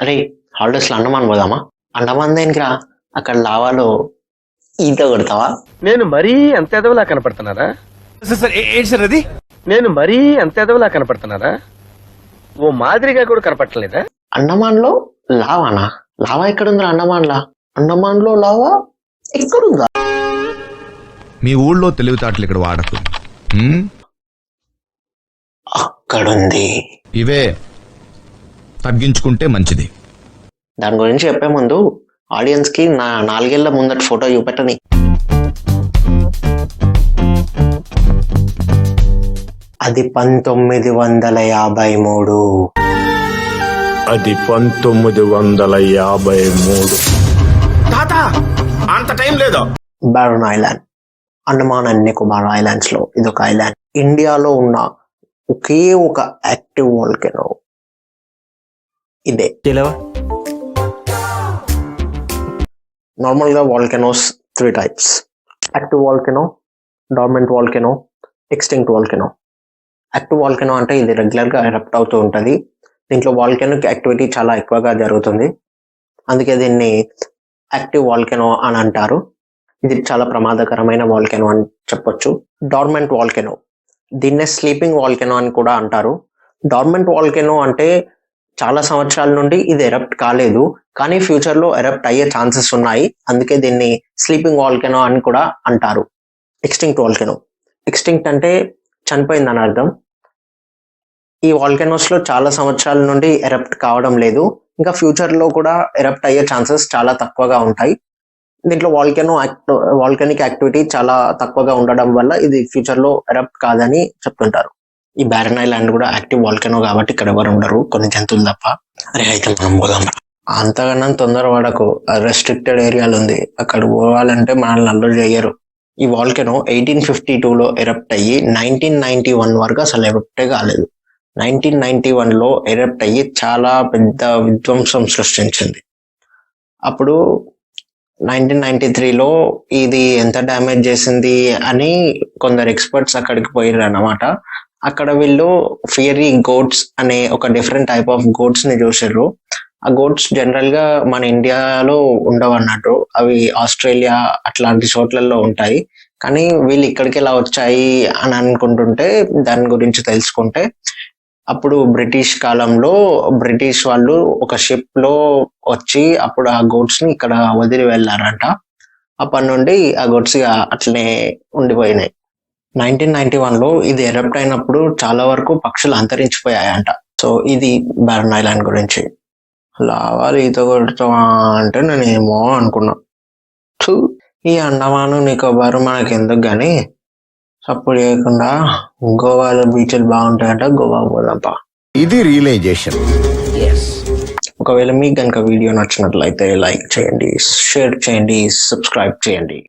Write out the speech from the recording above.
అరే హాలిడేస్లో అండమాన్ పోదామా? అండమాన్ దేనికిరా? అక్కడ లావాలో ఈత కొడతావా? నేను మరీ అంత ఎదవలా కనపడుతున్నారా? సార్ ఏంటి సార్ అది? నేను మరీ అంత ఎదవలా కనపడుతున్నారా? ఓ మాదిరిగా కూడా కనపడలేదా అండమాన్లో లావానా? లావా ఎక్కడుందిరా అండమాన్లా? అండమాన్లో లావా ఎక్కడుందా? మీ ఊళ్ళో తెలివితేటలు ఇక్కడ వాడకు? అక్కడుంది. ఇవే తగ్గించుకుంటే మంచిది. దాని గురించి చెప్పే ముందు ఆడియన్స్కి నా నాలుగేళ్ళ ముందటి ఫోటో చూపెట్టని. అది పంతొమ్మిది వందల యాభై మూడు. అది పంతొమ్మిది వందల యాభై మూడు. తాత అంత టైం లేదు. Barren island Andaman and Nicobar ఐలాండ్స్లో ఇది ఒక ఐలాండ్ ఇండియాలో ఉన్న ఒకే ఒక యాక్టివ్ వాల్కెనో ఇదే. నార్మల్గా volcanoes three types active volcano dormant volcano extinct volcano active volcano అంటే ఇది రెగ్యులర్గా ఎరప్ట్ అవుతూ ఉంటది. దీంట్లో వాల్కెనోక్ యాక్టివిటీ చాలా ఎక్కువగా జరుగుతుంది. అందుకే దీన్ని యాక్టివ్ వాల్కెనో అని అంటారు. ఇది చాలా ప్రమాదకరమైన వాల్కెనో అని చెప్పొచ్చు. డార్మెంట్ వాల్కెనో దీన్నే స్లీపింగ్ వాల్కెనో అని కూడా అంటారు. డార్మెంట్ వాల్కెనో అంటే చాలా సంవత్సరాల నుండి ఇది ఎరప్ట్ కాలేదు. కానీ ఫ్యూచర్లో ఎరప్ట్ అయ్యే ఛాన్సెస్ ఉన్నాయి. అందుకే దీన్ని స్లీపింగ్ వాల్కెనో అని కూడా అంటారు. ఎక్స్టింక్ట్ వాల్కెనో ఎక్స్టింక్ట్ అంటే చనిపోయిందని అర్థం. ఈ వాల్కెనోస్లో చాలా సంవత్సరాల నుండి ఎరప్ట్ కావడం లేదు. ఇంకా ఫ్యూచర్లో కూడా ఎరప్ట్ అయ్యే ఛాన్సెస్ చాలా తక్కువగా ఉంటాయి. దీంట్లో వాల్కెనో వాల్కెనిక్ యాక్టివిటీ చాలా తక్కువగా ఉండడం వల్ల ఇది ఫ్యూచర్లో ఎరప్ట్ కాదని చెప్తుంటారు. ఈ బ్యారన్ ఐలాండ్ కూడా యాక్టివ్ వాల్కెనో కాబట్టి ఇక్కడ ఎవరు ఉండరు కొన్ని జంతువులు తప్ప. అరే అయితే మనం పోదాం అంతకన్నా తొందర పడకు రెస్ట్రిక్టెడ్ ఏరియాలు ఉంది. అక్కడ పోవాలంటే మనల్ని అల్లరి చేయరు ఈ వాల్కెనో ఎయిటీన్ ఫిఫ్టీ లో ఎరప్ట్ అయ్యి నైన్టీన్ నైన్టీ వన్ వరకు అసలు ఎరప్టే కాలేదు. నైన్టీన్ నైన్టీ వన్లో ఎరప్ట్ అయ్యి చాలా పెద్ద విధ్వంసం సృష్టించింది. అప్పుడు నైన్టీన్ నైన్టీ త్రీలో ఇది ఎంత డ్యామేజ్ చేసింది అని కొందరు ఎక్స్పర్ట్స్ అక్కడికి పోయారు అన్నమాట. అక్కడ వీళ్ళు ఫియరీ గోట్స్ అనే ఒక డిఫరెంట్ టైప్ ఆఫ్ గోట్స్ని చూసారు ఆ గోట్స్ జనరల్గా మన ఇండియాలో ఉండవు అన్నట్టు అవి ఆస్ట్రేలియా అట్లాంటి చోట్లలో ఉంటాయి. కానీ వీళ్ళు ఇక్కడికి ఎలా వచ్చాయి అని అనుకుంటుంటే దాని గురించి తెలుసుకుంటే అప్పుడు బ్రిటిష్ కాలంలో బ్రిటిష్ వాళ్ళు ఒక షిప్లో వచ్చి అప్పుడు ఆ గోట్స్ని ఇక్కడ వదిలి వెళ్ళారంట. అప్పటి నుండి ఆ గోట్స్ అట్లనే ఉండిపోయినాయి. నైన్టీన్ నైన్టీ వన్లో ఇది ఎరప్ట్ అయినప్పుడు చాలా వరకు పక్షులు అంతరించిపోయాయంట. సో ఇది బారన్ ఐలాండ్ గురించి. లావాలి ఈత కొడతావా అంటే నేను ఏమో అనుకున్నా. థు, ఈ అండమాను నికోబారు మనకి ఎందుకు గాని సపోర్ట్ చేయకుండా గోవాలో బీచ్లు బాగుంటాయంట గోవా పోదాంపా. ఇది రియలైజేషన్. ఒకవేళ మీకు కనుక వీడియో నచ్చినట్లయితే లైక్ చేయండి షేర్ చేయండి సబ్స్క్రైబ్ చేయండి.